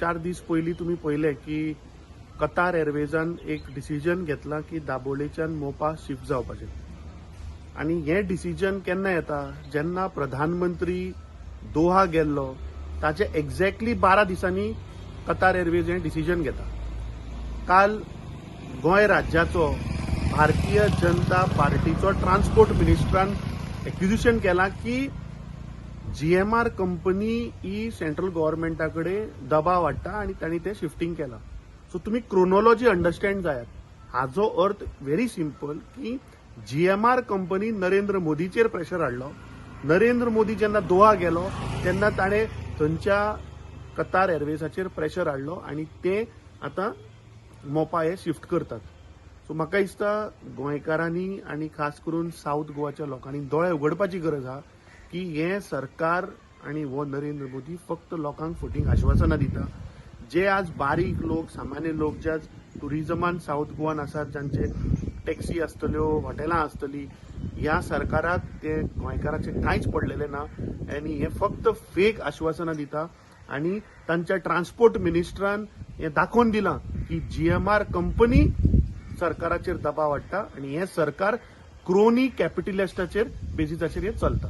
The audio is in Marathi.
चार दीस पयलीं तुमी पयलें की कतार एअरवेजान एक डिसिजन घेतला की दाबोळेच्यान मोपा शिफ्ट जावपाचें. आनी हें डिसिजन केन्ना येता? जेन्ना प्रधानमंत्री दोहा गेल्लो ताचे एक्झॅक्टली बारा दिसांनी कतार एअरवेज हें डिसिजन घेता. काल गोंय राज्याचो भारतीय जनता पार्टीचो ट्रान्सपोर्ट मिनिस्टरान एक्विजिशन केला की जीएमआर कंपनी ही सेंट्रल गव्हर्मेंटा कडेन दबाव हाडटा आनी तांणी तें शिफ्टिंग केलां. सो तुमी क्रोनोलॉजी अंडरस्टँड जायात. हाचो अर्थ व्हेरी सिंपल की जीएमआर कंपनी नरेंद्र मोदीचेर प्रेशर हाडलो नरेंद्र मोदी जेन्ना दोहा गेलो तेन्ना ताणें थंयच्या कतार एअरवेजाचेर प्रेशर हाडलो आनी ते आतां मोपा हे शिफ्ट करतात. सो म्हाका दिसता गोंयकारांनी आनी खास करून साऊथ गोवाच्या लोकांनी दोळे उगडपाची गरज आहा की हे सरकार आणि हो नरेंद्र मोदी फक्त लोकांक फुटींग आश्वासनां दिता. जे आज बारीक लोक सामान्य लोक जे आज टुरिजमान साऊथ गोवान आसात जांचे टॅक्सी आसतल्यो हॉटेलां आसतलीं ह्या सरकाराक ते गोंयकाराचे कांयच पडलेले ना. आनी हे फक्त फेक आश्वासनां दिता. आनी तांच्या ट्रान्सपोर्ट मिनिस्टरान हे दाखोवन दिलां की जी एम आर कंपनी सरकाराचेर दबाव हाडटा आनी हे सरकार क्रोनी कॅपिटलिस्टाचेर बेजिसाचेर हे चलता.